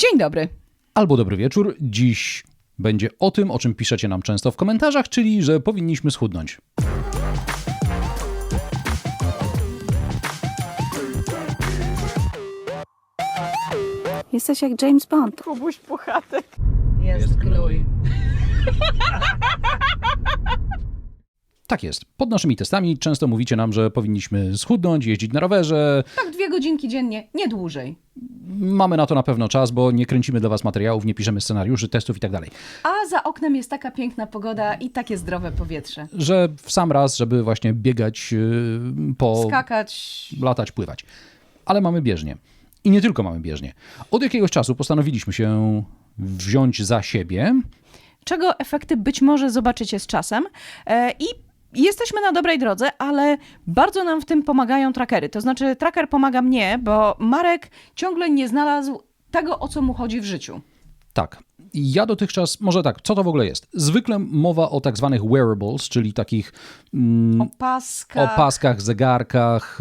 Dzień dobry. Albo dobry wieczór. Dziś będzie o tym, o czym piszecie nam często w komentarzach, czyli że powinniśmy schudnąć. Jesteś jak James Bond. Kubuś Puchatek. Jest gnój. Tak jest. Pod naszymi testami często mówicie nam, że powinniśmy schudnąć, jeździć na rowerze. Tak, dwie godzinki dziennie, nie dłużej. Mamy na to na pewno czas, bo nie kręcimy dla was materiałów, nie piszemy scenariuszy, testów i tak dalej. A za oknem jest taka piękna pogoda i takie zdrowe powietrze. Że w sam raz, żeby właśnie biegać yy, po... Skakać. latać, pływać. Ale mamy bieżnię. I nie tylko mamy bieżnię. Od jakiegoś czasu postanowiliśmy się wziąć za siebie. Czego efekty być może zobaczycie z czasem. E, I jesteśmy na dobrej drodze, ale bardzo nam w tym pomagają trackery. To znaczy, tracker pomaga mnie, bo Marek ciągle nie znalazł tego, o co mu chodzi w życiu. Tak. Ja dotychczas, może tak, co to w ogóle jest? Zwykle mowa o tak zwanych wearables, czyli takich mm, Opaska. opaskach, zegarkach,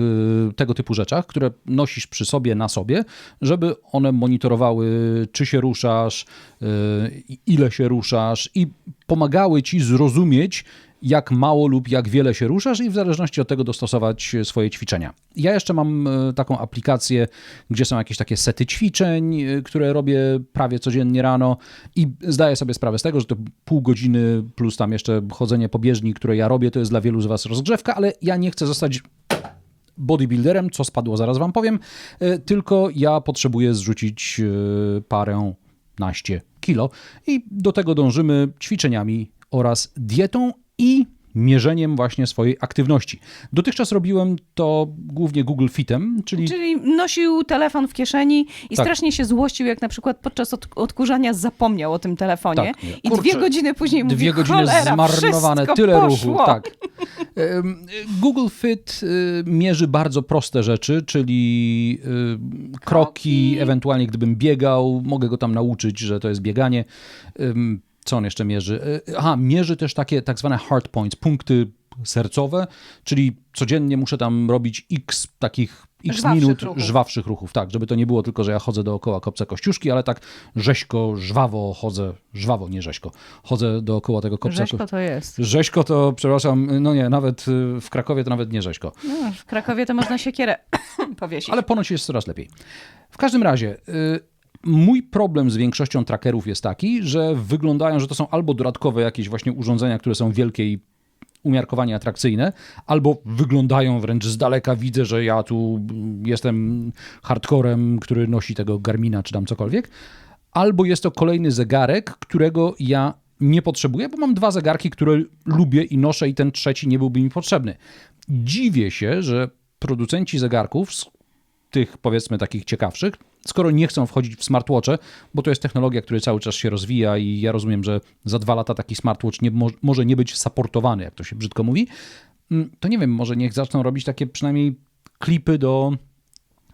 y, tego typu rzeczach, które nosisz przy sobie, na sobie, żeby one monitorowały, czy się ruszasz, y, ile się ruszasz i pomagały ci zrozumieć, jak mało lub jak wiele się ruszasz i w zależności od tego dostosować swoje ćwiczenia. Ja jeszcze mam y, taką aplikację, gdzie są jakieś takie sety ćwiczeń, y, które robię prawie codziennie rano i zdaję sobie sprawę z tego, że to pół godziny plus tam jeszcze chodzenie po bieżni, które ja robię, to jest dla wielu z Was rozgrzewka, ale ja nie chcę zostać bodybuilderem, co spadło, zaraz Wam powiem, y, tylko ja potrzebuję zrzucić parę naście kilo. I do tego dążymy ćwiczeniami oraz dietą i mierzeniem właśnie swojej aktywności. Dotychczas robiłem to głównie Google Fitem, czyli Czyli nosił telefon w kieszeni i Tak. strasznie się złościł, jak na przykład podczas od, odkurzania zapomniał o tym telefonie. Tak. I Kurczę, dwie godziny później mówi, Dwie godziny zmarnowane, tyle poszło. ruchu. Tak. Google Fit y, mierzy bardzo proste rzeczy, czyli y, kroki, Kroki. ewentualnie gdybym biegał, mogę go tam nauczyć, że to jest bieganie. Co on jeszcze mierzy? Y, Aha, mierzy też takie tak zwane hard points, punkty sercowe, czyli codziennie muszę tam robić x takich x Żwawszych minut ruchów. żwawszych ruchów, tak, żeby to nie było tylko, że ja chodzę dookoła kopca kościuszki, ale tak rzeźko, żwawo chodzę, żwawo, nie rzeźko, chodzę dookoła tego kopca Rzeźko to jest. Rzeźko to, przepraszam, no nie, nawet y, w Krakowie to nawet nie rzeźko. No, w Krakowie to można siekierę powiesić. Ale ponoć jest coraz lepiej. W każdym razie, y, mój problem z większością trackerów jest taki, że wyglądają, że to są albo dodatkowe jakieś właśnie urządzenia, które są wielkie i umiarkowanie atrakcyjne, albo wyglądają wręcz z daleka, widzę, że ja tu jestem hardcorem, który nosi tego Garmina czy tam cokolwiek, albo jest to kolejny zegarek, którego ja nie potrzebuję, bo mam dwa zegarki, które lubię i noszę i ten trzeci nie byłby mi potrzebny. Dziwię się, że producenci zegarków tych powiedzmy takich ciekawszych, skoro nie chcą wchodzić w smartwatche, bo to jest technologia, która cały czas się rozwija i ja rozumiem, że za dwa lata taki smartwatch nie, mo- może nie być supportowany, jak to się brzydko mówi, mm, to nie wiem, może niech zaczną robić takie przynajmniej klipy do,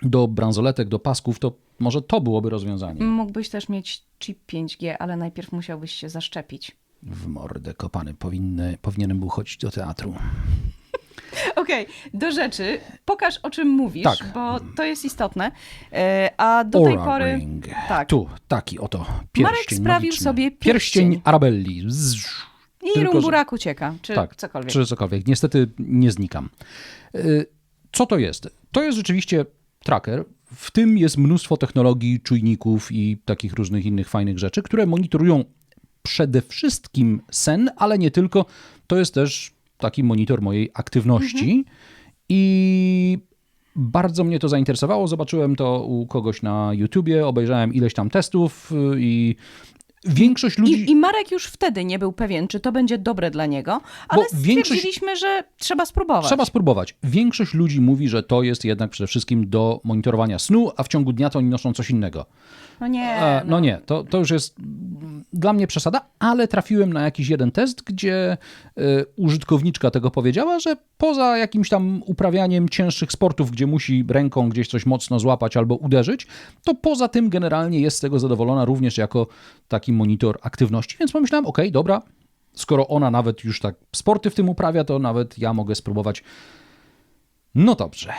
do bransoletek, do pasków, to może to byłoby rozwiązanie. Mógłbyś też mieć chip 5G, ale najpierw musiałbyś się zaszczepić. W mordę kopany powinny, powinienem był chodzić do teatru. Okej, do rzeczy. Pokaż, o czym mówisz, Tak. bo to jest istotne. E, A do tej Aura pory... Ring. Tak. Tu, taki oto pierścień Marek sprawił magiczny. sobie pierścień. pierścień. Arabelli. Zzz. I Tylko, że- rumburak ucieka, czy tak, cokolwiek. Czy cokolwiek. Niestety nie znikam. Y, Co to jest? To jest rzeczywiście tracker. W tym jest mnóstwo technologii, czujników i takich różnych innych fajnych rzeczy, które monitorują przede wszystkim sen, ale nie tylko. To jest też taki monitor mojej aktywności. I bardzo mnie to zainteresowało. Zobaczyłem to u kogoś na YouTubie, obejrzałem ileś tam testów y, i większość ludzi. I, I Marek już wtedy nie był pewien, czy to będzie dobre dla niego, ale Bo większość- stwierdziliśmy, że trzeba spróbować. Trzeba spróbować. Większość ludzi mówi, że to jest jednak przede wszystkim do monitorowania snu, a w ciągu dnia to oni noszą coś innego. No nie, E, no nie, to, to już jest dla mnie przesada, ale trafiłem na jakiś jeden test, gdzie e, użytkowniczka tego powiedziała, że poza jakimś tam uprawianiem cięższych sportów, gdzie musi ręką gdzieś coś mocno złapać albo uderzyć, to poza tym generalnie jest z tego zadowolona również jako taki monitor aktywności, więc pomyślałem, okej, dobra, skoro ona nawet już tak sporty w tym uprawia, to nawet ja mogę spróbować No dobrze.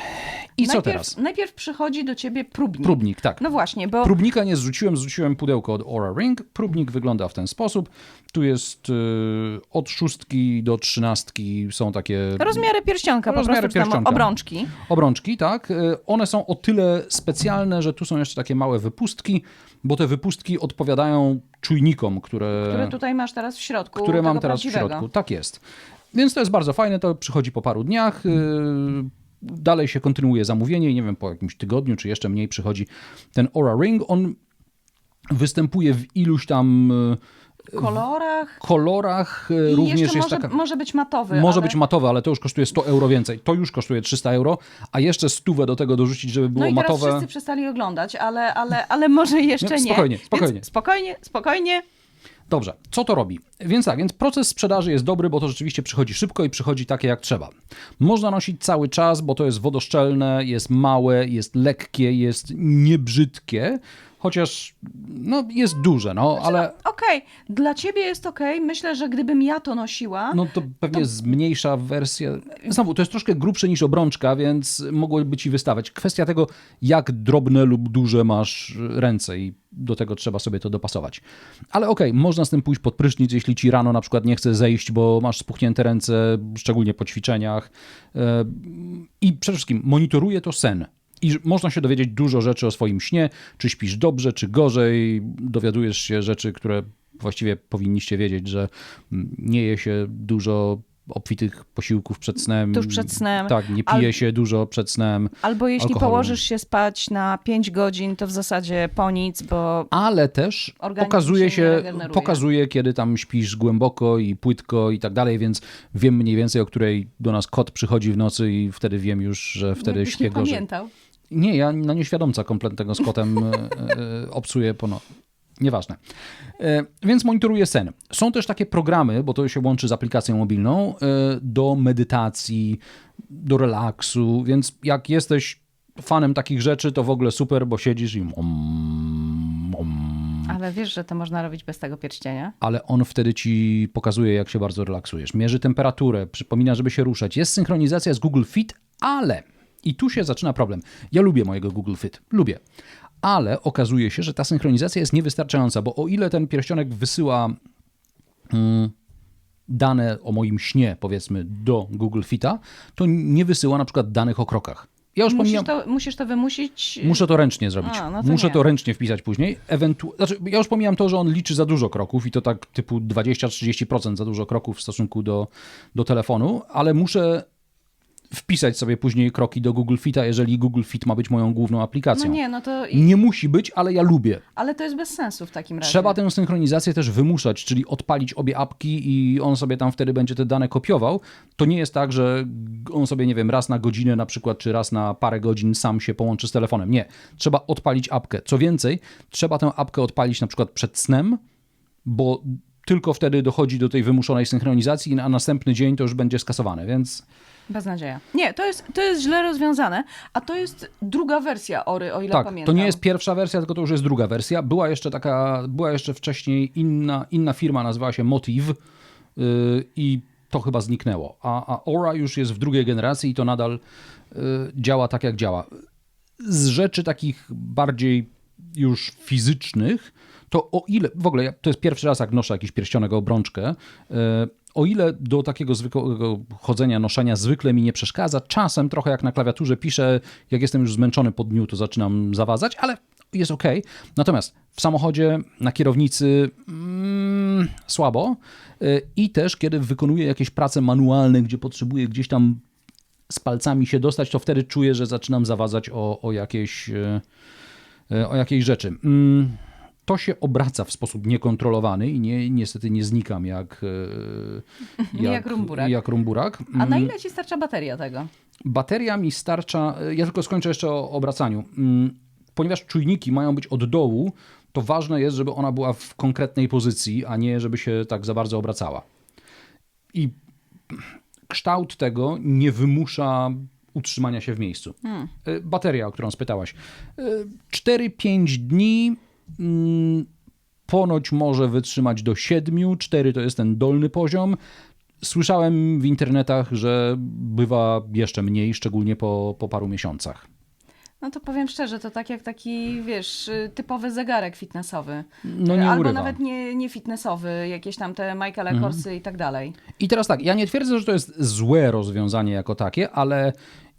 I co najpierw, teraz? Najpierw przychodzi do ciebie próbnik. Próbnik, tak. No właśnie, bo Próbnika nie zrzuciłem, zrzuciłem pudełko od Aura Ring. Próbnik wygląda w ten sposób. Tu jest y, od szóstki do trzynastki są takie rozmiary pierścionka, Rozmiary po prostu pierścionka. obrączki. obrączki, tak. Y, One są o tyle specjalne, że tu są jeszcze takie małe wypustki, bo te wypustki odpowiadają czujnikom, które, Które tutaj masz teraz w środku. które mam teraz w środku. Tak jest. Więc to jest bardzo fajne, to przychodzi po paru dniach. yy, Dalej się kontynuuje zamówienie i nie wiem, po jakimś tygodniu, czy jeszcze mniej przychodzi ten Aura Ring. On występuje w iluś tam yy, kolorach. kolorach. yy, I Również jeszcze jest może, taka... może być matowy. Może ale... być matowe, ale to już kosztuje 100 euro więcej. To już kosztuje 300 euro, a jeszcze stówę do tego dorzucić, żeby było No i teraz matowe. wszyscy przestali oglądać, ale, ale, ale może jeszcze Nie, nie. spokojnie, Więc spokojnie. spokojnie, spokojnie. Dobrze, co to robi? Więc tak, więc proces sprzedaży jest dobry, bo to rzeczywiście przychodzi szybko i przychodzi takie jak trzeba. Można nosić cały czas, bo to jest wodoszczelne, jest małe, jest lekkie, jest niebrzydkie, chociaż no, jest duże, no ale Okej, dla ciebie jest okej. Myślę, że gdybym ja to nosiła, no to pewnie zmniejsza wersja. Znowu, to jest troszkę grubsze niż obrączka, więc mogłoby ci wystawać. Kwestia tego, jak drobne lub duże masz ręce i do tego trzeba sobie to dopasować. Ale okej, można z tym pójść pod prysznic, jeśli ci rano na przykład nie chce zejść, bo masz spuchnięte ręce, szczególnie po ćwiczeniach. E, I przede wszystkim monitoruje to sen. I można się dowiedzieć dużo rzeczy o swoim śnie, czy śpisz dobrze, czy gorzej. Dowiadujesz się rzeczy, które właściwie powinniście wiedzieć, że mm, nie je się dużo obfitych posiłków przed snem. Tuż przed snem. Tak, nie Al- pije się dużo przed snem. albo jeśli alkoholu. położysz się spać na 5 godzin, to w zasadzie po nic, bo Ale też pokazuje się się, pokazuje, kiedy tam śpisz głęboko i płytko i tak dalej, więc wiem mniej więcej, o której do nas kot przychodzi w nocy i wtedy wiem już, że wtedy jakbyś śpię gorzej. pamiętał. Nie, ja na nieświadomca kompletnego z kotem e, e, obsuję po no. Nieważne. E, Więc monitoruję sen. Są też takie programy, bo to się łączy z aplikacją mobilną, do medytacji, do relaksu, więc jak jesteś fanem takich rzeczy, to w ogóle super, bo siedzisz i Ale wiesz, że to można robić bez tego pierścienia? ale on wtedy ci pokazuje, jak się bardzo relaksujesz. Mierzy temperaturę, przypomina, żeby się ruszać. Jest synchronizacja z Google Fit, ale i tu się zaczyna problem. Ja lubię mojego Google Fit, lubię. Ale okazuje się, że ta synchronizacja jest niewystarczająca, bo o ile ten pierścionek wysyła mm, dane o moim śnie, powiedzmy, do Google Fita, to nie wysyła na przykład danych o krokach. Ja już Musisz pomijam... to, musisz to wymusić. Muszę to ręcznie zrobić. A, no to Muszę nie. to ręcznie wpisać później. Ewentu... Znaczy, ja już pomijam to, że on liczy za dużo kroków i to tak typu 20-30% za dużo kroków w stosunku do, do telefonu, ale muszę wpisać sobie później kroki do Google Fita, jeżeli Google Fit ma być moją główną No aplikacją. nie, no to. Nie musi być, ale ja lubię. Ale to jest bez sensu w takim razie. Trzeba tę synchronizację też wymuszać, czyli odpalić obie apki i on sobie tam wtedy będzie te dane kopiował. To nie jest tak, że on sobie, nie wiem, raz na godzinę na przykład, czy raz na parę godzin sam się połączy z telefonem. Nie. Trzeba odpalić apkę. Co więcej, trzeba tę apkę odpalić na przykład przed snem, bo tylko wtedy dochodzi do tej wymuszonej synchronizacji, a następny dzień to już będzie skasowane, więc Beznadzieja. Nie, to jest, to jest źle rozwiązane, a to jest druga wersja Ory, o ile tak, pamiętam. to nie jest pierwsza wersja, tylko to już jest druga wersja. Była jeszcze taka, była jeszcze wcześniej inna, inna firma, nazywała się Motiv yy, i to chyba zniknęło. A, a Aura już jest w drugiej generacji i to nadal yy, działa tak, jak działa. Z rzeczy takich bardziej już fizycznych, to o ile, w ogóle ja, to jest pierwszy raz, jak noszę jakiś pierścionek, obrączkę, yy, o ile do takiego zwykłego chodzenia, noszenia zwykle mi nie przeszkadza, czasem trochę jak na klawiaturze piszę, jak jestem już zmęczony po dniu, to zaczynam zawadzać, ale jest ok. Natomiast w samochodzie, na kierownicy mm, słabo Y, i też kiedy wykonuję jakieś prace manualne, gdzie potrzebuję gdzieś tam z palcami się dostać, to wtedy czuję, że zaczynam zawadzać o, o, jakieś, y, y, o jakiejś rzeczy. Mm, To się obraca w sposób niekontrolowany i nie, niestety nie znikam jak, y, Jak rumburak. Jak rumburak. A na Mm, ile ci starcza bateria tego? Bateria mi starcza. Ja tylko skończę jeszcze o obracaniu. Mm, Ponieważ czujniki mają być od dołu, to ważne jest, żeby ona była w konkretnej pozycji, a nie żeby się tak za bardzo obracała. I kształt tego nie wymusza utrzymania się w miejscu. Y, Bateria, o którą spytałaś. Y, 4-5 dni. Mm, Ponoć może wytrzymać do 7. 4 to jest ten dolny poziom. Słyszałem w internetach, że bywa jeszcze mniej, szczególnie po, po paru miesiącach. No to powiem szczerze, to tak jak taki, wiesz, typowy zegarek fitnessowy. No nie Albo urywa. nawet nie, nie fitnessowy, jakieś tam te Michaela Korsy i tak dalej. I teraz tak, ja nie twierdzę, że to jest złe rozwiązanie jako takie, ale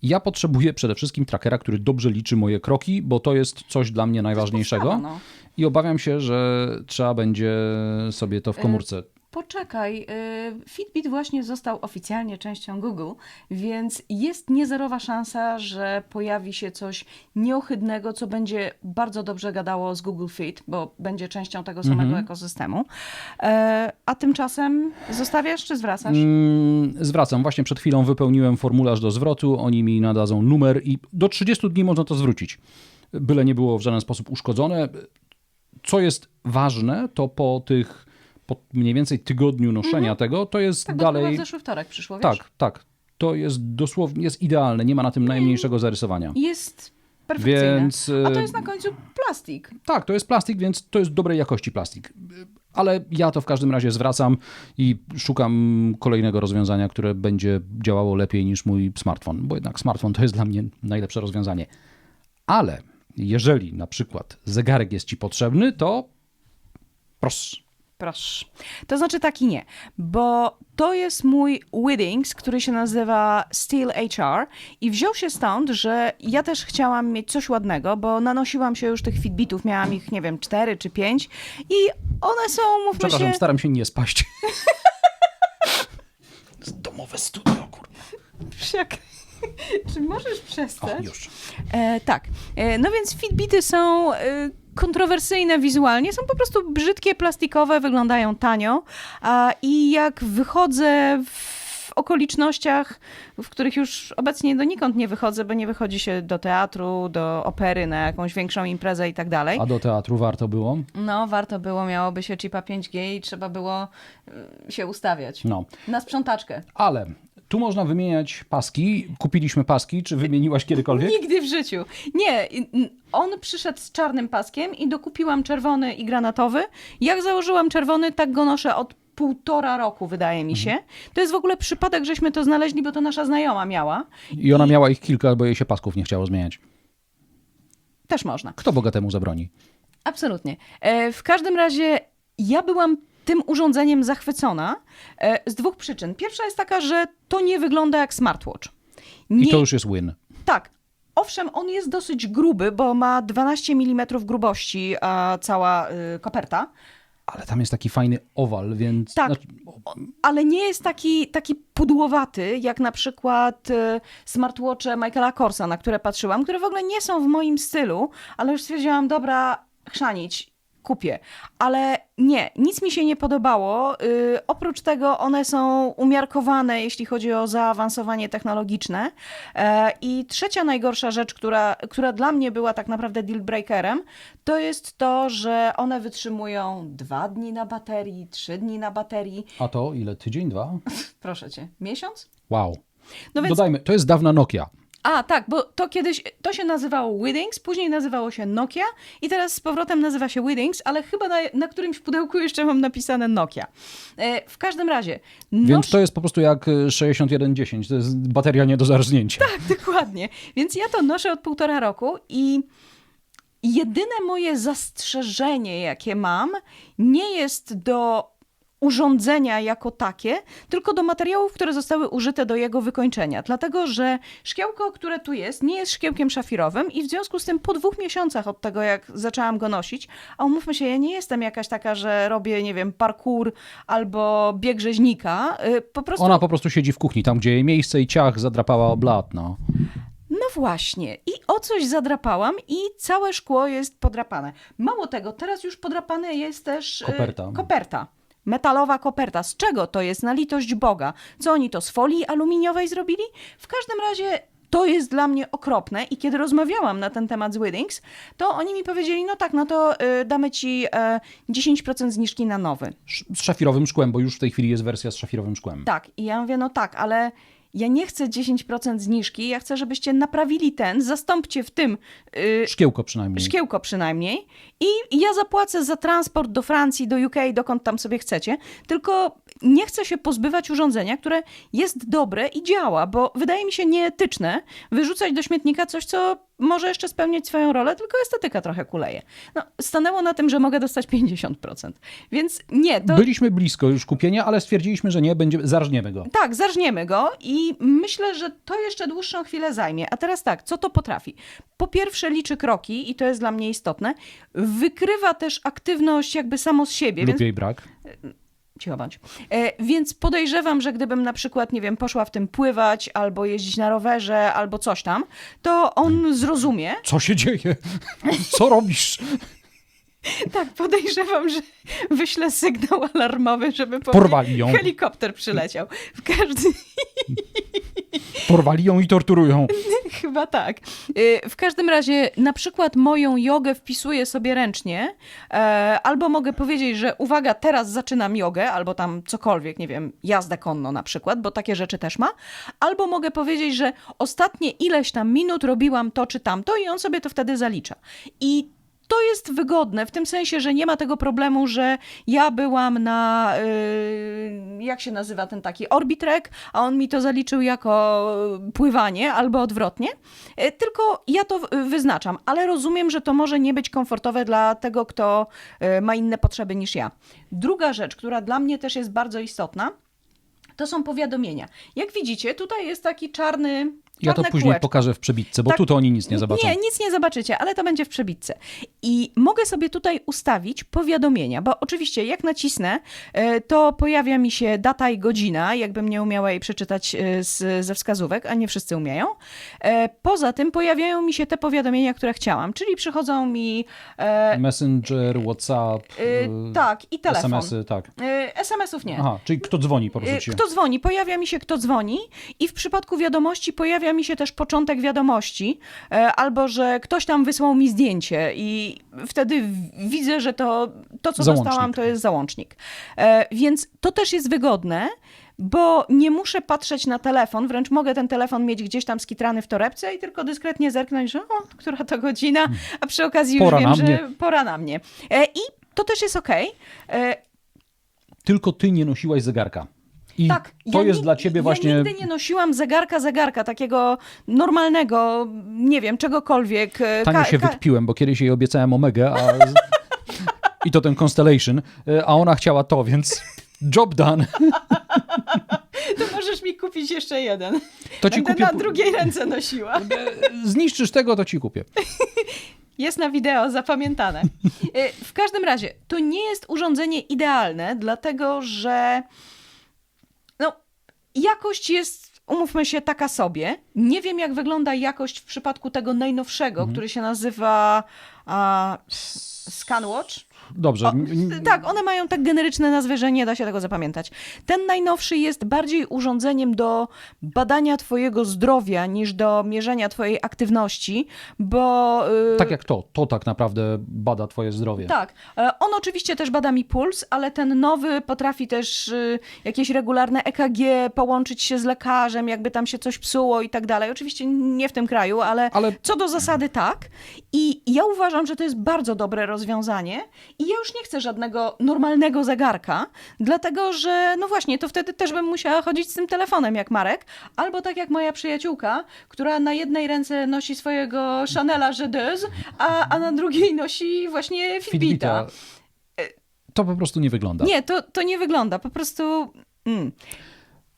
ja potrzebuję przede wszystkim trackera, który dobrze liczy moje kroki, bo to jest coś dla mnie najważniejszego. no. I obawiam się, że trzeba będzie sobie to w komórce. Poczekaj, y, Fitbit właśnie został oficjalnie częścią Google, więc jest niezerowa szansa, że pojawi się coś nieohydnego, co będzie bardzo dobrze gadało z Google Fit, bo będzie częścią tego samego Mhm. ekosystemu. E, A tymczasem zostawiasz czy zwracasz? Mm, zwracam, właśnie przed chwilą wypełniłem formularz do zwrotu, oni mi nadadzą numer i do 30 dni można to zwrócić. Byle nie było w żaden sposób uszkodzone. Co jest ważne, to po tych po mniej więcej tygodniu noszenia tego, to jest Mhm. tak, dalej... w zeszły wtorek przyszło, wiesz? Tak, tak. To jest dosłownie, jest idealne, nie ma na tym najmniejszego zarysowania. Jest perfekcyjne. Więc, A to e, jest na końcu plastik. Tak, to jest plastik, więc to jest dobrej jakości plastik. Ale ja to w każdym razie zwracam i szukam kolejnego rozwiązania, które będzie działało lepiej niż mój smartfon, bo jednak smartfon to jest dla mnie najlepsze rozwiązanie. Ale jeżeli na przykład zegarek jest ci potrzebny, to proszę. Proszę. To znaczy taki nie, bo to jest mój Withings, który się nazywa Steel HR i wziął się stąd, że ja też chciałam mieć coś ładnego, bo nanosiłam się już tych Fitbitów, miałam ich, nie wiem, cztery czy pięć i one są, mówmy Przepraszam, się... staram się nie spaść. Domowe studio, kurwa. Jak... Czy możesz O, przestać? już. E, tak. E, no więc Fitbity są e, kontrowersyjne wizualnie, są po prostu brzydkie, plastikowe, wyglądają tanio. A, I jak wychodzę w okolicznościach, w których już obecnie donikąd nie wychodzę, bo nie wychodzi się do teatru, do opery, na jakąś większą imprezę i tak dalej. A do teatru warto było? No, warto było, miałoby się chipa 5G i trzeba było y, się ustawiać. No. Na sprzątaczkę. Ale tu można wymieniać paski. Kupiliśmy paski. Czy wymieniłaś kiedykolwiek? Nigdy w życiu. Nie, i- on przyszedł z czarnym paskiem i dokupiłam czerwony i granatowy. Jak założyłam czerwony, tak go noszę od półtora roku, wydaje mi się. To jest w ogóle przypadek, żeśmy to znaleźli, bo to nasza znajoma miała. I ona miała ich kilka, bo jej się pasków nie chciało zmieniać. Też można. Kto bogatemu zabroni? Absolutnie. E, w każdym razie ja byłam tym urządzeniem zachwycona e, z dwóch przyczyn. Pierwsza jest taka, że to nie wygląda jak smartwatch. Nie, I to już jest win. Tak. Owszem, on jest dosyć gruby, bo ma 12 mm grubości a cała y, koperta, Ale tam jest taki fajny owal, więc... Tak. znaczy, ale nie jest taki, taki pudłowaty, jak na przykład y, smartwatche Michaela Korsa, na które patrzyłam, które w ogóle nie są w moim stylu, ale już stwierdziłam, dobra, chrzanić, kupię. Ale nie, nic mi się nie podobało. Y, oprócz tego one są umiarkowane, jeśli chodzi o zaawansowanie technologiczne. E, I trzecia najgorsza rzecz, która, która dla mnie była tak naprawdę deal breakerem, to jest to, że one wytrzymują dwa dni na baterii, trzy dni na baterii. A to ile? Tydzień, dwa? Proszę cię, miesiąc? Wow. No więc, Dodajmy, to jest dawna Nokia. A tak, bo to kiedyś, to się nazywało Withings, później nazywało się Nokia i teraz z powrotem nazywa się Withings, ale chyba na, na którymś pudełku jeszcze mam napisane Nokia. E, w każdym razie, noś... Więc to jest po prostu jak y, 6110. To jest bateria nie do zarznięcia. Tak, dokładnie. Więc ja to noszę od półtora roku i jedyne moje zastrzeżenie, jakie mam, nie jest do urządzenia jako takie, tylko do materiałów, które zostały użyte do jego wykończenia. Dlatego, że szkiełko, które tu jest, nie jest szkiełkiem szafirowym i w związku z tym po dwóch miesiącach od tego, jak zaczęłam go nosić, a umówmy się, ja nie jestem jakaś taka, że robię, nie wiem, parkour albo bieg rzeźnika, y, po prostu... Ona po prostu siedzi w kuchni, tam gdzie jej miejsce i ciach zadrapała o blat, no. No właśnie. I o coś zadrapałam i całe szkło jest podrapane. Mało tego, teraz już podrapane jest też... e, Koperta. koperta. Metalowa koperta. Z czego to jest? Na litość Boga. Co oni to z folii aluminiowej zrobili? W każdym razie to jest dla mnie okropne i kiedy rozmawiałam na ten temat z Withings, to oni mi powiedzieli, no tak, no to y, damy ci e, 10% zniżki na nowy. Z szafirowym szkłem, bo już w tej chwili jest wersja z szafirowym szkłem. Tak, i ja mówię, no tak, ale ja nie chcę 10% zniżki, ja chcę, żebyście naprawili ten, zastąpcie w tym y, Szkiełko przynajmniej. szkiełko przynajmniej i ja zapłacę za transport do Francji, do UK, dokąd tam sobie chcecie, tylko nie chcę się pozbywać urządzenia, które jest dobre i działa, bo wydaje mi się nieetyczne wyrzucać do śmietnika coś, co może jeszcze spełniać swoją rolę, tylko estetyka trochę kuleje. No, stanęło na tym, że mogę dostać 50%. Więc nie, to... Byliśmy blisko już kupienia, ale stwierdziliśmy, że nie, będzie, zarżniemy go. Tak, zarżniemy go i myślę, że to jeszcze dłuższą chwilę zajmie. A teraz tak, co to potrafi? Po pierwsze liczy kroki i to jest dla mnie istotne. Wykrywa też aktywność jakby samo z siebie, Lub więc jej brak. Cicho bądź. E, więc podejrzewam, że gdybym na przykład, nie wiem, poszła w tym pływać albo jeździć na rowerze albo coś tam, to on zrozumie. Co się dzieje? Co robisz? Tak, podejrzewam, że wyślę sygnał alarmowy, żeby po Porwali ją. helikopter przyleciał. W każdym... Porwali ją i torturują. Chyba tak. Y, W każdym razie, na przykład moją jogę wpisuję sobie ręcznie, e, albo mogę powiedzieć, że uwaga, teraz zaczynam jogę, albo tam cokolwiek, nie wiem, jazdę konno na przykład, bo takie rzeczy też ma, albo mogę powiedzieć, że ostatnie ileś tam minut robiłam to czy tamto i on sobie to wtedy zalicza. I to jest wygodne w tym sensie, że nie ma tego problemu, że ja byłam na, y, jak się nazywa ten taki, orbitrek, a on mi to zaliczył jako pływanie albo odwrotnie. Y, Tylko ja to wyznaczam, ale rozumiem, że to może nie być komfortowe dla tego, kto y, ma inne potrzeby niż ja. Druga rzecz, która dla mnie też jest bardzo istotna, to są powiadomienia. Jak widzicie, tutaj jest taki czarny. Ja to później kółeczko. pokażę w przebitce, bo Tak. tu to oni nic nie zobaczą. Nie, nic nie zobaczycie, ale to będzie w przebitce. I mogę sobie tutaj ustawić powiadomienia, bo oczywiście jak nacisnę, e, to pojawia mi się data i godzina, jakbym nie umiała jej przeczytać e, z, ze wskazówek, a nie wszyscy umieją. E, Poza tym pojawiają mi się te powiadomienia, które chciałam, czyli przychodzą mi Messenger, WhatsApp, tak i telefon. SMS-y, tak. SMS-ów nie. Aha, czyli kto dzwoni po prostu. Kto dzwoni? Pojawia mi się, kto dzwoni, i w przypadku wiadomości pojawia mi się też początek wiadomości, e, albo że ktoś tam wysłał mi zdjęcie, i wtedy widzę, że to, to co Załącznik. dostałam, to jest załącznik. E, Więc to też jest wygodne. Bo nie muszę patrzeć na telefon, wręcz mogę ten telefon mieć gdzieś tam skitrany w torebce i tylko dyskretnie zerknąć, że o, która to godzina, a przy okazji Pora już wiem, że mnie. pora na mnie. E, I to też jest. E, Tylko ty nie nosiłaś zegarka. I Tak, to ja jest dla ciebie właśnie... Ja nigdy nie nosiłam zegarka, zegarka, takiego normalnego, nie wiem, czegokolwiek. e, Tanie ka- się wykpiłem, bo kiedyś jej obiecałem Omegę, a... i to ten Constellation, y, a ona chciała to, więc job done. To możesz mi kupić jeszcze jeden. To ci Będę kupię... na drugiej ręce nosiła. Zniszczysz tego, to ci kupię. Jest na wideo, zapamiętane. E, W każdym razie, to nie jest urządzenie idealne, dlatego że jakość jest, umówmy się, taka sobie. Nie wiem, jak wygląda jakość w przypadku tego najnowszego, Mhm. który się nazywa a, ScanWatch. Dobrze. O, tak, one mają tak generyczne nazwy, że nie da się tego zapamiętać. Ten najnowszy jest bardziej urządzeniem do badania twojego zdrowia niż do mierzenia twojej aktywności, bo... y, Tak jak to. To tak naprawdę bada twoje zdrowie. tak. E, On oczywiście też bada mi puls, ale ten nowy potrafi też y, jakieś regularne EKG połączyć się z lekarzem, jakby tam się coś psuło i tak dalej. Oczywiście nie w tym kraju, ale, Ale co do zasady tak. I ja uważam, że to jest bardzo dobre rozwiązanie i ja już nie chcę żadnego normalnego zegarka, dlatego że no właśnie, to wtedy też bym musiała chodzić z tym telefonem jak Marek, albo tak jak moja przyjaciółka, która na jednej ręce nosi swojego Chanela Jedeuse, a, a na drugiej nosi właśnie Fitbita. Fitbita. To po prostu nie wygląda. Nie, to, to nie wygląda, po prostu... Mm.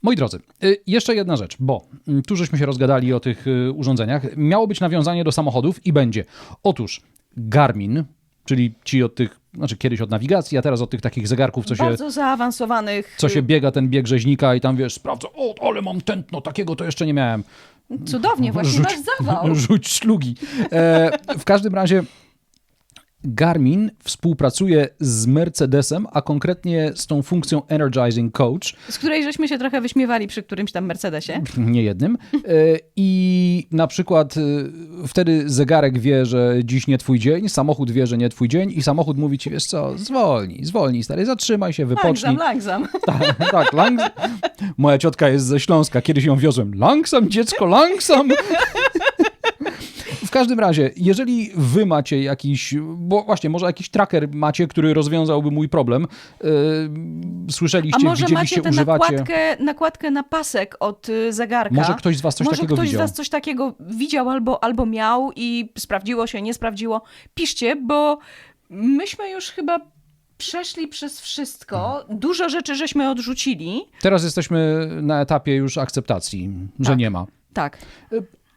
Moi drodzy, y, jeszcze jedna rzecz, bo mm, tu żeśmy się rozgadali o tych y, urządzeniach. Miało być nawiązanie do samochodów i będzie. Otóż Garmin, czyli ci od tych, znaczy kiedyś od nawigacji, a teraz od tych takich zegarków, co się, Bardzo zaawansowanych. co się biega ten bieg rzeźnika i tam wiesz, sprawdza, o, ale mam tętno, takiego to jeszcze nie miałem. Cudownie, właśnie Rzuć- masz zawał. Rzuć szlugi. E, w każdym razie Garmin współpracuje z Mercedesem, a konkretnie z tą funkcją Energizing Coach, Z której żeśmy się trochę wyśmiewali przy którymś tam Mercedesie. nie jednym. E, I na przykład e, wtedy zegarek wie, że dziś nie twój dzień, samochód wie, że nie twój dzień i samochód mówi ci, wiesz co, zwolnij, zwolnij stary, zatrzymaj się, wypocznij. Langsam, langsam. Tak, tak, langs... Moja ciotka jest ze Śląska, kiedyś ją wiozłem. Langsam, dziecko, langsam. W każdym razie, jeżeli wy macie jakiś, bo właśnie, może jakiś tracker macie, który rozwiązałby mój problem, yy, A słyszeliście, może widzieliście, macie tę używacie. nakładkę, nakładkę na pasek od y, zegarka? Może ktoś z was coś Może takiego ktoś widział. z was coś takiego widział albo, albo miał i sprawdziło się, nie sprawdziło. Piszcie, bo myśmy już chyba przeszli przez wszystko. Dużo rzeczy żeśmy odrzucili. Teraz jesteśmy na etapie już akceptacji, że Tak. nie ma. Tak.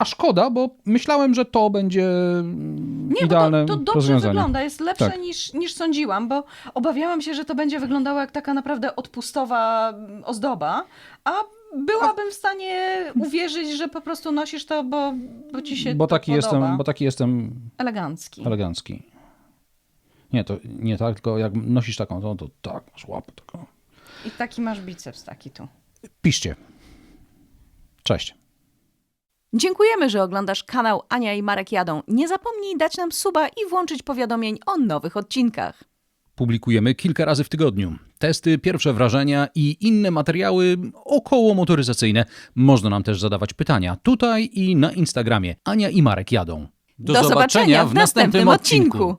A szkoda, bo myślałem, że to będzie Nie, idealne to, to dobrze wygląda, jest lepsze Tak. niż, niż sądziłam, bo obawiałam się, że to będzie wyglądało jak taka naprawdę odpustowa mm, ozdoba, a byłabym w stanie uwierzyć, że po prostu nosisz to, bo, bo ci się Bo taki, podoba. jestem, bo taki jestem Elegancki. elegancki. Nie, to nie tak, tylko jak nosisz taką, to, to tak, masz łapę taką. I taki masz biceps taki tu. Piszcie. Cześć. Dziękujemy, że oglądasz kanał Ania i Marek Jadą. Nie zapomnij dać nam suba i włączyć powiadomień o nowych odcinkach. Publikujemy kilka razy w tygodniu. Testy, pierwsze wrażenia i inne materiały około motoryzacyjne. Można nam też zadawać pytania tutaj i na Instagramie. Ania i Marek jadą. Do, zobaczenia w następnym odcinku.